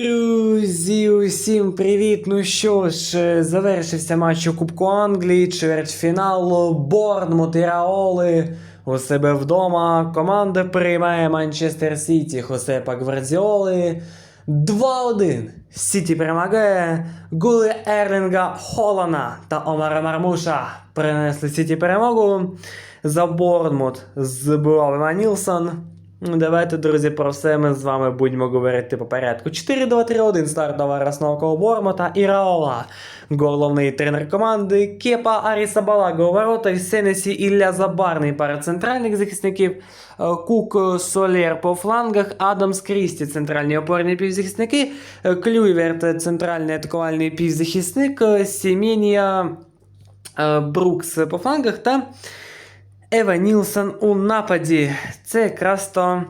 Друзі, усім привіт! Ну що ж, е, завершився матч у Кубку Англії, чвертьфінал Борнмут і Раоли у себе вдома. Команда приймає Манчестер Сіті Хосепа Гвардіоли. 2-1. Сіті перемагає. Голи Ерлінга Холана та Омара Мармуша принесли Сіті перемогу. За Борнмут збивав Іван Нілсон. Ну, Давайте, друзі, про все ми з вами будемо говорити по порядку. 4-2-3-1 стартова розновка у Бормота і Раола. Головний тренер команди Кепа Арісабалага у воротах, Сенесі Ілля Забарний пара центральних захисників, е, Кук Солєр по флангах, Адамс Крісті центральні опорні півзахисники, е, Клюйверт центральний атакувальний півзахисник, е, Сімінія е, Брукс по флангах та Ева Нілсон у нападі. Це якраз то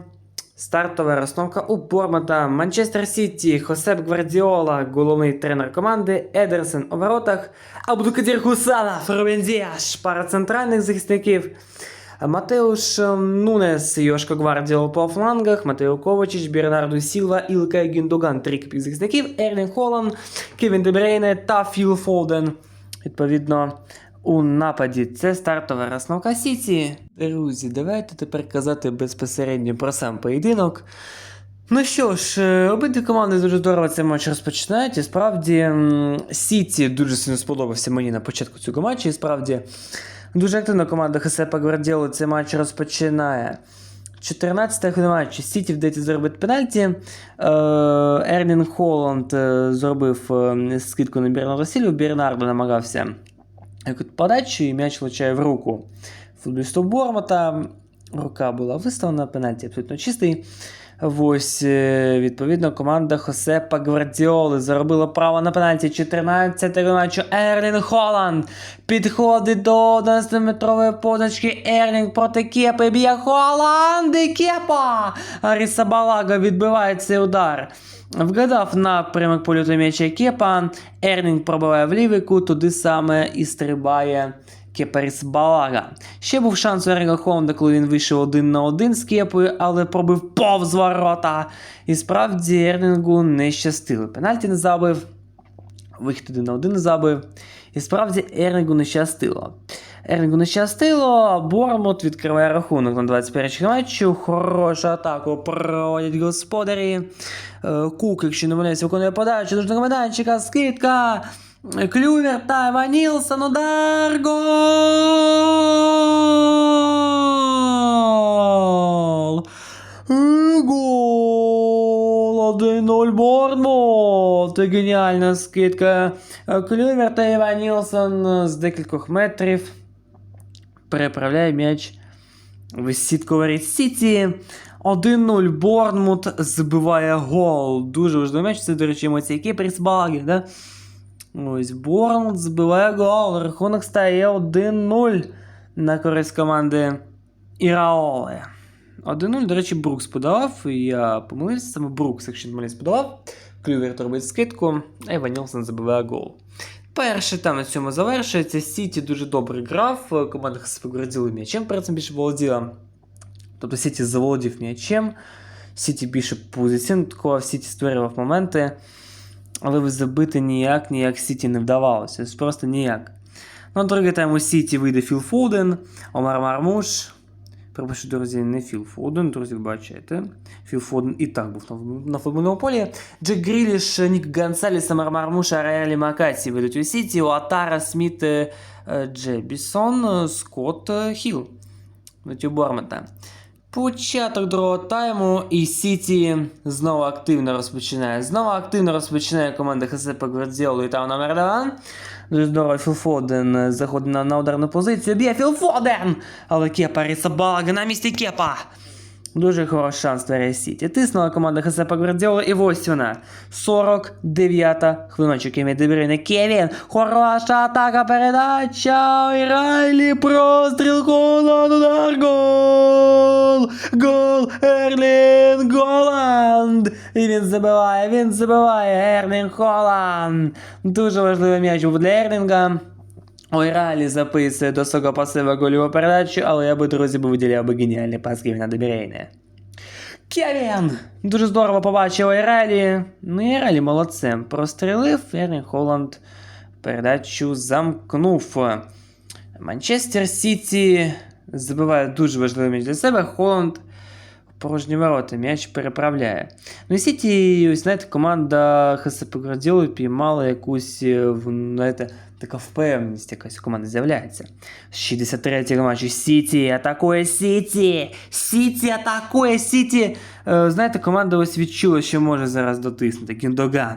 стартова розстановка у Бормота. Манчестер Сіті, Хосеп Гвардіола, головний тренер команди, Едерсен у воротах, Абдукадір Хусана, Фрубен Діаш, пара центральних захисників. Матеуш Нунес, Йошко Гвардіол по флангах, Матео Ковачич, Бернарду Сілва, Ілка Гіндоган, трійка півзахисників, Ерлін Холланд, Кевін Дебрейне та Філ Фолден. Відповідно, у нападі це стартова розновка Сіті. Друзі, давайте тепер казати безпосередньо про сам поєдинок. Ну що ж, е, обидві команди дуже здорово цей матч розпочинають. І справді Сіті дуже сильно сподобався мені на початку цього матчу. І справді дуже активно команда Хесепа Гвардіоли цей матч розпочинає. 14 хвилина матчу. Сіті вдається зробити пенальті. Е, Ерлін Холланд е, зробив е, скидку на Бернарда Сілю. Бернардо намагався подачу, и м'яч влучає в руку футболисту Бормота. Рука була виставлена, пенальті абсолютно чистий. Ось, е, відповідно, команда Хосепа Гвардіоли заробила право на пенальті 14 матчу. Ерлінг Холланд підходить до 11-метрової позначки. Ерлінг проти Кепи б'є Холланд і Кепа! Аріса Балага відбиває цей удар. Вгадав напрямок польоту м'яча Кепа. Ерлінг пробиває в лівий кут, туди саме і стрибає Кепаріс Балага. Ще був шанс у Еріга Холланда, коли він вийшов один на один з Кепою, але пробив повз ворота. І справді Ерлінгу не щастило. Пенальті не забив, вихід один на один не забив. І справді Ерлінгу не щастило. Ерлінгу не щастило, Бормут відкриває рахунок на 21 матчу. Хорошу атаку проводять господарі. Е, Кук, якщо не помиляюсь, виконує подачу до майданчика, скидка. Клювер та Нілсон, удар, гол! Гол! 1-0 Борнмут! Геніальна скидка. Клювер та Ева Нілсон з декількох метрів переправляє м'яч в сітку воріт Сіті. 1-0 Борнмут збиває гол. Дуже важливий м'яч. Це, до речі, емоції Кіпріс Багі, да? Ось Борнмут збиває гол. Рахунок стає 1-0 на користь команди Іраоли. 1-0, до речі, Брукс подавав. Я помилився, саме Брукс, якщо не помилився, подавав. Клювер робить скидку, а Іван забиває гол. Перший там на цьому завершується. Сіті дуже добре грав. Команда спограділа м'ячем, перед цим більше володіла. Тобто Сіті заволодів м'ячем. Сіті більше позиційно атакував, Сіті створював моменти. Але забити ніяк, ніяк Сіті не вдавалося. Просто ніяк. Ну, другий тайм у Сіті вийде Філ Фолден, Омар Мармуш. Перепрошую, друзі, не Філ Фоден, друзі, бачите. Філ Фоден і так був на, футбольному полі. Джек Гріліш, Нік Гонсаліс, Амар Мармуша, Реалі Макаті ведуть у Сіті, Уатара, Сміт, е, Джебісон, Скотт, Хіл. Ведуть у Бормента. Початок другого тайму і Сіті знову активно розпочинає. Знову активно розпочинає команда Хасепа Гвардіолу і там номер 2. Дуже здорово, Філ Фоден заходить на, на ударну позицію. Б'є Філ Фоден! Але Кепа Рісабалага на місці Кепа. Дуже хороший шанс створює Сіті. Тиснула команда Хасепа Гвардіола і ось вона. 49-та хвилиночок Кевін Дебрюйне. Кевін! Хороша атака, передача! І Райлі простріл Холланд, удар, гол! Гол! Ерлін Голланд! І він забиває, він забиває, Ерлін Холланд! Дуже важливий м'яч був для Ерлінга. Ой, Ралі записує до свого пасива гольову передачу, але я би, друзі, би виділяв би геніальний пас Кевіна Дебрейне. Кевін! Дуже здорово побачив Айрелі. Ну, Айрелі молодцем. Прострілив, Ерлін Холланд передачу замкнув. Манчестер Сіті забиває дуже важливий м'яч для себе. Холланд в порожні ворота м'яч переправляє. Ну і Сіті, ось знаєте, команда Хесепи Гвардіоли піймала якусь, е, в- знаєте, така впевненість якась у команди з'являється. 63-й матчі Сіті атакує Сіті! Сіті атакує Сіті! Е, знаєте, команда ось відчула, що може зараз дотиснути. Гіндоган.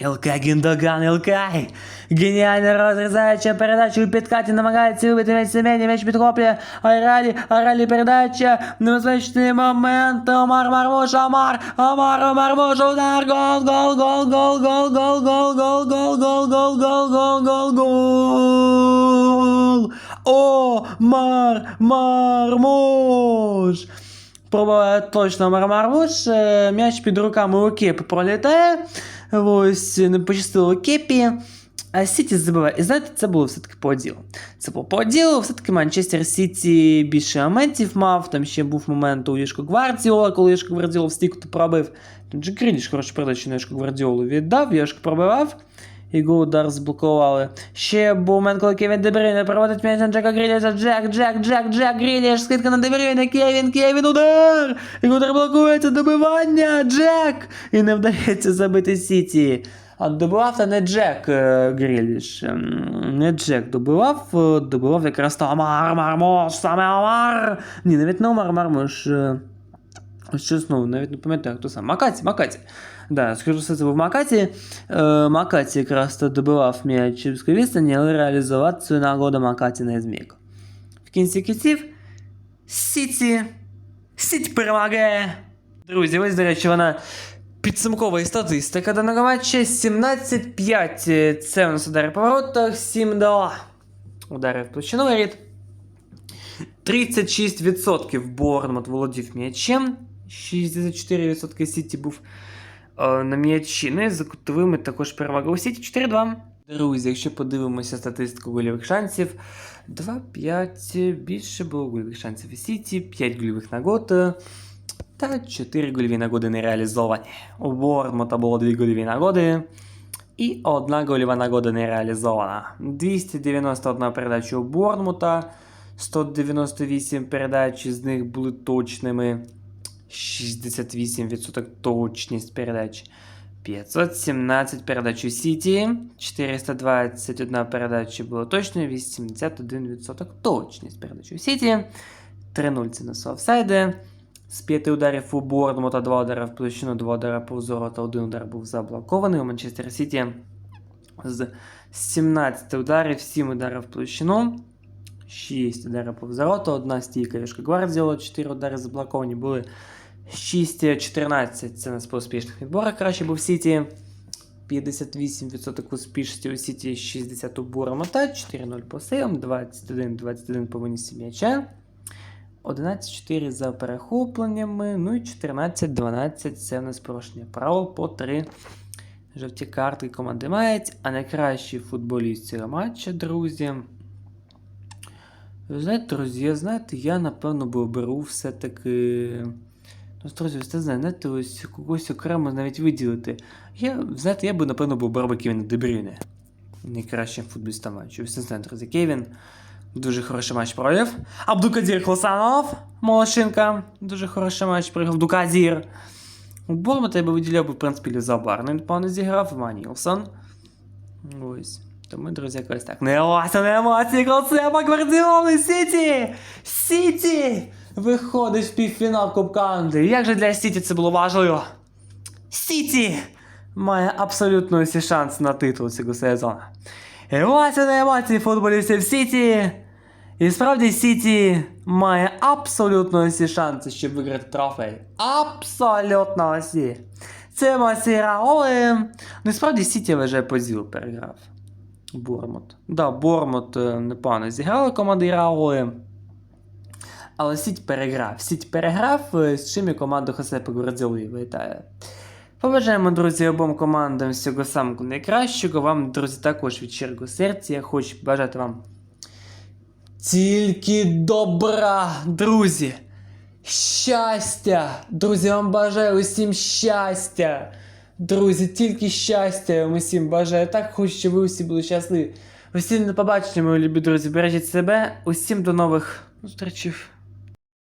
Ілкай Гіндоган, Ілкай! Геніально розрізаюча передача у підкаті намагається вибити м'яч Семені, м'яч підхоплює Айралі, Айралі передача, небезпечний момент, Омар Мармуш, Омар, Омар, Омар удар, гол, гол, гол, гол, гол, гол, гол, гол, гол, гол, гол, гол, гол, гол, гол! Омар Мармуш! Пробуває точно Мармаруш, е, м'яч під руками у Кепі пролітає. Ось не пощастило Кепі. А Сіті забиває. І знаєте, це було все-таки по ділу. Це було по ділу, все-таки Манчестер Сіті більше моментів мав. Там ще був момент у Єшко Гвардіола, коли Єшко Гвардіола в стійку пробив. Там же Гріліш хорошу передачу на Єшко Гвардіолу віддав, Єшко пробивав. Гол удар заблокували. Ще момент, коли Кевін Дебрюйне проводить м'яч на Джека Гріліша. Джек, Джек, Джек, Джек, Гріліш, скидка на Дебрюйне, Кевін, Кевін, удар! І удар блокується, добивання, Джек! І не вдається забити Сіті. А добивав та не Джек е, Гріліш. Ем, Не Джек добивав, е, добивав якраз то Мармош, саме Амар. Ні, навіть не Амар Мармош. Ось чесно, навіть не пам'ятаю, хто сам. Макаті, Макаті. Да, скажу все, це був Макаті. Е, Макаті якраз то добивав м'яч з відстані, але реалізувати цю нагоду Макаті не зміг. В кінці кінців Сіті. Сіті перемагає. Друзі, ось, до речі, вона підсумкова статистика даного матча 17-5. Це у нас удари по воротах, 7-2. Удари в площину воріт. 36% Борнмут володів м'ячем, 64% Сіті був е, на м'ячі. Ну за кутовими також перевага у Сіті 4-2. Друзі, якщо подивимося статистику гольових шансів, 2-5 більше було гольових шансів у Сіті, 5 гольових нагод е, та 4 гольові нагоди не реалізовані. У Борнмута було 2 гольові нагоди. І одна гольова нагода не реалізована. 291 передача у Борнмута, 198 передач з них були точними. 68% точність передач. 517 передач у Сіті, 421 передача була точною, 81% точність передач у Сіті. 3-0 це на офсайди. З 5 ударів у Борнмута, 2 удари в площину, 2 удари повз ворота, 1 удар був заблокований. У Манчестер Сіті з 17 ударів, 7 ударів в площину, 6 ударів повз ворота, 1 стійка Вішка Гвардіола, 4 удари заблоковані були 6-14. Це нас по успішних відборах краще був Сіті. 58% успішності у Сіті, 60 у Бормота, 4-0 по сейвам, 21-21 по винісі м'яча. 11-4 за перехопленнями, ну і 14-12 це в нас порушення правил по 3 жовті картки команди мають, а найкращий футболіст цього матча, друзі. Знаєте, друзі, знаєте, я напевно би оберу все-таки. Ну, друзі, ви знаєте, ось когось окремо навіть виділити. Я, знаєте, я би, напевно, обрав би Кевіна Дебрюйне. Найкращим футболістом матчу. Ви все знаєте, друзі, Кевін. Дуже хороший матч провів. Абдукадір Хлосанов, Молошинка. Дуже хороший матч провів. Абдукадір. У Бормута я би виділяв би, в принципі, Лізабар. Ну, він погано зіграв, Манілсон. Ось. Тому, друзі, якось так. Не емоції, не емоції, Колсеба, Гвардіоли, Сіті! Сіті! Виходить в півфінал Кубка Англії. Як же для Сіті це було важливо? Сіті має абсолютно всі шанси на титул цього сезону. Емоції на емоції футболістів Сіті. І справді Сіті має абсолютно всі шанси, щоб виграти трофей. Абсолютно всі. Це емоції Раоли. Ну справді Сіті вже по ділу переграв. Бормут. Да, Бормут е, непогано зіграла команда Раоли. Але Сіть переграв. Сіть переграв, е, з чим і команду Хосепа Гвардіоли вітає. Побажаємо, друзі, обом командам всього самого найкращого. Вам, друзі, також від щирого серця. Я хочу побажати вам тільки добра, друзі. Щастя! Друзі, вам бажаю усім щастя! Друзі, тільки щастя я вам усім бажаю. Так хочу, щоб ви усі були щасливі. Усім до побачення, мої любі друзі. Бережіть себе. Усім до нових зустрічей.